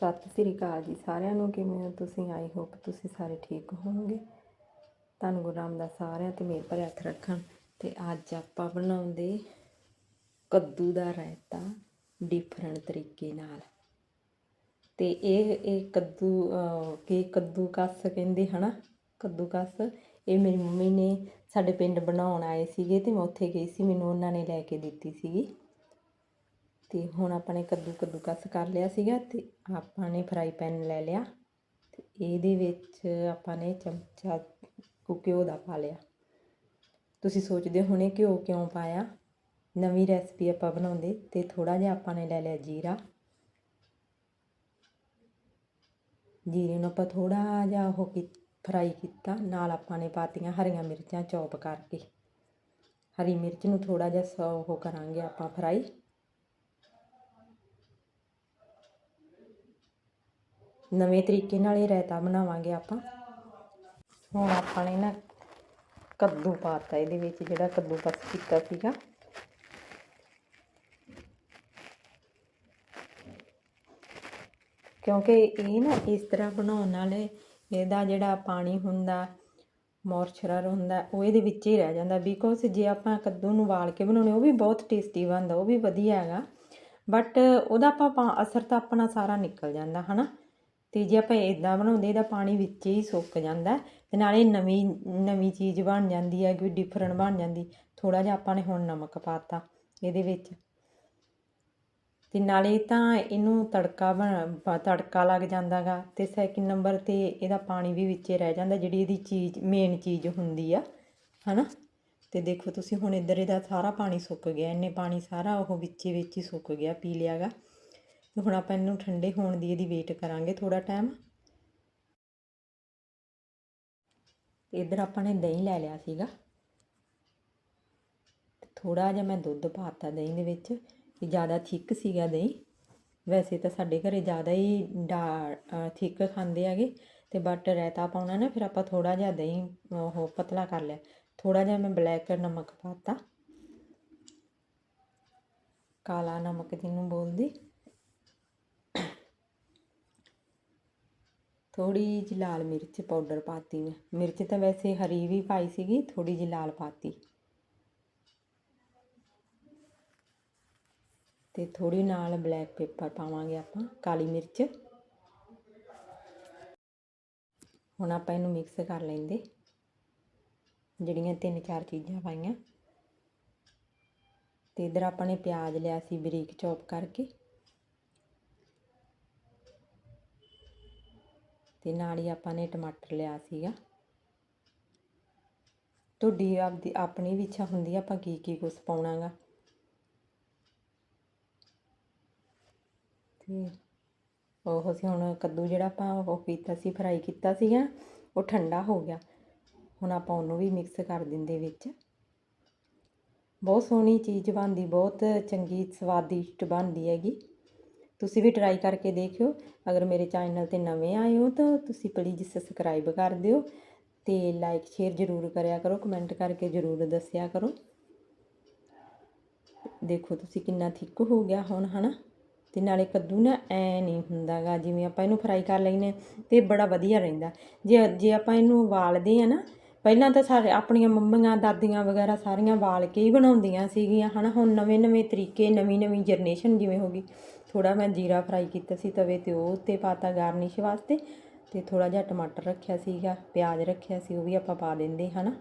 ਸਤਿ ਸ੍ਰੀ ਅਕਾਲ ਜੀ ਸਾਰਿਆਂ ਨੂੰ ਕਿਵੇਂ ਹੋ ਤੁਸੀਂ? ਆਈ ਹੋਪ ਤੁਸੀਂ ਸਾਰੇ ਠੀਕ ਹੋਵੋਗੇ। ਤੁਹਾਨੂੰ ਗੁਰੂ ਰਾਮਦਾਸ ਸਾਰਿਆਂ ਤੇ ਮੇਰ ਭਰੇ ਹੱਥ ਰੱਖਣ। ਤੇ ਅੱਜ ਆਪਾਂ ਬਣਾਉਂਦੇ ਕੱਦੂ ਦਾ ਰਾਇਤਾ ਡਿਫਰੈਂਟ ਤਰੀਕੇ ਨਾਲ। ਤੇ ਇਹ ਇਹ ਕੱਦੂ ਅਹ, ਕੀ ਕੱਦੂ ਕੱਸ ਕਹਿੰਦੇ ਹਨਾ? ਕੱਦੂ ਕਸ ਇਹ ਮੇਰੀ ਮੰਮੀ ਨੇ ਸਾਡੇ ਪਿੰਡ ਬਣਾਉਣ ਆਏ ਸੀਗੇ ਤੇ ਮੈਂ ਉੱਥੇ ਗਈ ਸੀ ਮੈਨੂੰ ਉਹਨਾਂ ਨੇ ਲੈ ਕੇ ਦਿੱਤੀ ਸੀਗੀ। ਤੇ ਹੁਣ ਆਪਾਂ ਨੇ ਕੱਦੂ ਕੱਦੂ ਕੱਸ ਕਰ ਲਿਆ ਸੀਗਾ ਤੇ ਆਪਾਂ ਨੇ ਫਰਾਈ ਪੈਨ ਲੈ ਲਿਆ ਤੇ ਇਹਦੇ ਵਿੱਚ ਆਪਾਂ ਨੇ ਚਮਚਾ ਘਿਓ ਦਾ ਪਾ ਲਿਆ। ਤੁਸੀਂ ਸੋਚਦੇ ਹੋਣੇ ਘਿਓ ਕਿਉਂ ਪਾਇਆ? ਨਵੀਂ ਰੈਸਪੀ ਆਪਾਂ ਬਣਾਉਂਦੇ ਤੇ ਥੋੜਾ ਜਿਹਾ ਆਪਾਂ ਨੇ ਲੈ ਲਿਆ ਜੀਰਾ। ਜੀਰੇ ਨੂੰ ਆਪਾਂ ਥੋੜਾ ਜਿਹਾ ਉਹ ਕੀ ਫਰਾਈ ਕੀਤਾ, ਨਾਲ ਆਪਾਂ ਨੇ ਪਾਤੀਆਂ ਹਰੀਆਂ ਮਿਰਚਾਂ ਚੌਪ ਕਰਕੇ। ਹਰੀ ਮਿਰਚ ਨੂੰ ਥੋੜਾ ਜਿਹਾ ਸ- ਉਹ ਕਰਾਂਗੇ ਆਪਾਂ ਫਰਾਈ। ਨਵੇਂ ਤਰੀਕੇ ਨਾਲ ਇਹ ਰਾਇਤਾ ਬਣਾਵਾਂਗੇ ਆਪਾਂ। ਹੁਣ ਆਪਾਂ ਨੇ ਨਾ ਕੱਦੂ ਪਾਤਾ ਇਹਦੇ ਵਿੱਚ, ਜਿਹੜਾ ਕੱਦੂ ਕਸ ਕੀਤਾ ਸੀਗਾ। ਕਿਉਂਕਿ ਇਹ ਨਾ ਇਸ ਤਰ੍ਹਾਂ ਬਣਾਉਣ ਨਾਲ ਇਹਦਾ ਜਿਹੜਾ ਪਾਣੀ ਹੁੰਦਾ ਮੋਇਸਚਰ ਹੁੰਦਾ, ਉਹ ਇਹਦੇ ਵਿੱਚ ਹੀ ਰਹਿ ਜਾਂਦਾ। ਬਿਕੋਜ਼ ਜੇ ਆਪਾਂ ਕੱਦੂ ਨੂੰ ਵਾਲ ਕੇ ਬਣਾਉਣੇ, ਉਹ ਵੀ ਬਹੁਤ ਟੇਸਟੀ ਬਣਦਾ, ਉਹ ਵੀ ਵਧੀਆ ਹੈਗਾ। ਬਟ ਉਹਦਾ ਆਪਾਂ ਪਾ- ਅਸਰ ਤਾਂ ਆਪਣਾ ਸਾਰਾ ਨਿਕਲ ਜਾਂਦਾ, ਹਨਾ? ਤੇ ਜੇ ਆਪਾਂ ਇਦਾਂ ਬਣਾਉਂਦੇ, ਇਹਦਾ ਪਾਣੀ ਵਿੱਚ ਹੀ ਸੁੱਕ ਜਾਂਦਾ ਤੇ ਨਾਲੇ ਨਵੀਂ ਨਵੀਂ ਚੀਜ਼ ਬਣ ਜਾਂਦੀ ਹੈ, ਕੋਈ ਡਿਫਰੈਂਟ ਬਣ ਜਾਂਦੀ ਥੋੜਾ ਜਿਹਾ ਆਪਾਂ ਨੇ ਹੁਣ ਨਮਕ ਪਾਤਾ ਇਹਦੇ ਵਿੱਚ। ਤੇ ਨਾਲੇ ਤਾਂ ਇਹਨੂੰ ਤੜਕਾ ਬਣ ਤੜਕਾ ਲੱਗ ਜਾਂਦਾਗਾ ਤੇ ਸੈਕਿੰਡ ਨੰਬਰ ਤੇ ਇਹਦਾ ਪਾਣੀ ਵੀ ਵਿੱਚੇ ਰਹਿ ਜਾਂਦਾ, ਜਿਹੜੀ ਇਹਦੀ ਚੀਜ਼ ਮੇਨ ਚੀਜ਼ ਹੁੰਦੀ ਆ, ਹਨਾ? ਤੇ ਦੇਖੋ ਤੁਸੀਂ ਹੁਣ ਇੱਧਰ ਇਹਦਾ ਸਾਰਾ ਪਾਣੀ ਸੁੱਕ ਗਿਆ, ਇੰਨੇ ਪਾਣੀ ਸਾਰਾ ਉਹ ਵਿੱਚੇ ਵਿੱਚ ਹੀ ਸੁੱਕ ਗਿਆ, ਪੀ ਲਿਆਗਾ। ਤੇ ਹੁਣ ਆਪਾਂ ਇਹਨੂੰ ਠੰਡੇ ਹੋਣ ਦੀ ਇਹਦੀ ਵੇਟ ਕਰਾਂਗੇ ਥੋੜਾ ਟਾਈਮ ਇੱਧਰ ਆਪਾਂ ਨੇ ਦਹੀਂ ਲੈ ਲਿਆ ਸੀਗਾ। ਥੋੜਾ ਜਿਹਾ ਮੈਂ ਦੁੱਧ ਪਾਤਾ ਦਹੀਂ ਦੇ ਵਿੱਚ ਕਿ ਜ਼ਿਆਦਾ ਥਿੱਕ ਸੀਗਾ ਦਹੀਂ। ਵੈਸੇ ਤਾਂ ਸਾਡੇ ਘਰੇ ਜ਼ਿਆਦਾ ਹੀ ਡਾ ਥਿੱਕ ਖਾਂਦੇ ਹੈਗੇ, ਤੇ ਬਟ ਰਾਇਤਾ ਪਾਉਣਾ ਨਾ, ਫਿਰ ਆਪਾਂ ਥੋੜਾ ਜਿਹਾ ਦਹੀਂ, ਉਹ ਪਤਲਾ ਕਰ ਲਿਆ। ਥੋੜਾ ਜਿਹਾ ਮੈਂ ਬਲੈਕ ਨਮਕ ਪਾਤਾ। ਕਾਲਾ ਨਮਕ ਜਿਹਨੂੰ ਬੋਲਦੇ। ਥੋੜੀ ਜਿਹੀ ਲਾਲ ਮਿਰਚ ਪਾਊਡਰ ਪਾਤੀ ਮੈਂ। ਮਿਰਚ ਤਾਂ ਵੈਸੇ ਹਰੀ ਵੀ ਪਾਈ ਸੀਗੀ ਥੋੜੀ ਜਿਹੀ ਲਾਲ ਪਾਤੀ। ਤੇ ਥੋੜੀ ਨਾਲ ਬਲੈਕ ਪੇਪਰ ਪਾਵਾਂਗੇ ਆਪਾਂ, ਕਾਲੀ ਮਿਰਚ। ਹੁਣ ਆਪਾਂ ਇਹਨੂੰ ਮਿਕਸ ਕਰ ਲੈਂਦੇ। ਜਿਹੜੀਆਂ ਤਿੰਨ ਚਾਰ ਚੀਜ਼ਾਂ ਪਾਈਆਂ। ਤੇ ਇਧਰ ਆਪਾਂ ਨੇ ਪਿਆਜ਼ ਲਿਆ ਸੀ ਬਰੀਕ ਚੌਪ ਕਰਕੇ। ਤੇ ਨਾਲ ਹੀ ਆਪਾਂ ਨੇ ਟਮਾਟਰ ਲਿਆ ਸੀਗਾ। ਤੁਹਾਡੀ ਆਪਦੀ, ਆਪਣੀ ਵੀ ਇੱਛਾ ਹੁੰਦੀ ਆ ਆਪਾਂ ਕੀ ਕੀ ਕੁਝ ਪਾਉਣਾਗਾ। ਤੇ ਉਹ ਅਸੀਂ ਹੁਣ ਕੱਦੂ ਜਿਹੜਾ ਆਪਾਂ ਉਹ ਕੀਤਾ ਸੀ, ਫਰਾਈ ਕੀਤਾ ਸੀਗਾ, ਉਹ ਠੰਡਾ ਹੋ ਗਿਆ। ਹੁਣ ਆਪਾਂ ਉਹਨੂੰ ਵੀ ਮਿਕਸ ਕਰ ਦਿੰਦੇ ਵਿੱਚ। ਬਹੁਤ ਸੋਹਣੀ ਚੀਜ਼ ਬਣਦੀ, ਬਹੁਤ ਚੰਗੀ, ਸਵਾਦਿਸ਼ਟ ਬਣਦੀ ਹੈਗੀ। ਤੁਸੀਂ ਵੀ ਟਰਾਈ ਕਰਕੇ ਦੇਖਿਓ। ਅਗਰ ਮੇਰੇ ਚੈਨਲ ਤੇ ਨਵੇਂ ਆਏ ਹੋ ਤਾਂ ਤੁਸੀਂ ਪਲੀਜ਼ ਸਬਸਕ੍ਰਾਈਬ ਕਰ ਦਿਓ ਤੇ ਲਾਈਕ ਸ਼ੇਅਰ ਜ਼ਰੂਰ ਕਰਿਆ ਕਰੋ ਕਮੈਂਟ ਕਰਕੇ ਜ਼ਰੂਰ ਦੱਸਿਆ ਕਰੋ। ਦੇਖੋ ਤੁਸੀਂ ਕਿੰਨਾ ਥਿੱਕ ਹੋ ਗਿਆ ਹੁਣ, ਹਨਾ? ਤੇ ਨਾਲੇ ਕੱਦੂ ਨਾ ਐ ਨਹੀਂ ਹੁੰਦਾਗਾ, ਜਿਵੇਂ ਆਪਾਂ ਇਹਨੂੰ ਫਰਾਈ ਕਰ ਲੈਨੇ ਤੇ ਬੜਾ ਵਧੀਆ ਰਹਿੰਦਾ। ਜੇ ਜੇ ਆਪਾਂ ਇਹਨੂੰ ਉਬਾਲਦੇ ਆ ਨਾ, ਪਹਿਲਾਂ ਤਾਂ ਸਾਰੇ ਆਪਣੀਆਂ ਮੰਮੀਆਂ, ਦਾਦੀਆਂ ਵਗੈਰਾ ਸਾਰੀਆਂ ਵਾਲ ਕੇ ਹੀ ਬਣਾਉਂਦੀਆਂ ਸੀਗੀਆਂ, ਹਨਾ? ਹੁਣ ਨਵੇਂ ਨਵੇਂ ਤਰੀਕੇ ਨਵੀਂ ਨਵੀਂ ਜਨਰੇਸ਼ਨ ਜਿਵੇਂ ਹੋ ਗਈ। ਥੋੜਾ ਮੈਂ ਜੀਰਾ ਫਰਾਈ ਕੀਤਾ ਸੀ ਤਵੇ ਤੇ, ਉਹ ਉੱਤੇ ਪਾਤਾ ਗਾਰਨਿਸ਼ ਵਾਸਤੇ ਤੇ ਥੋੜਾ ਜਿਹਾ ਟਮਾਟਰ ਰੱਖਿਆ ਸੀਗਾ, ਪਿਆਜ਼ ਰੱਖਿਆ ਸੀ, ਉਹ ਵੀ ਆਪਾਂ ਪਾ ਦਿੰਦੇ ਹਨਾ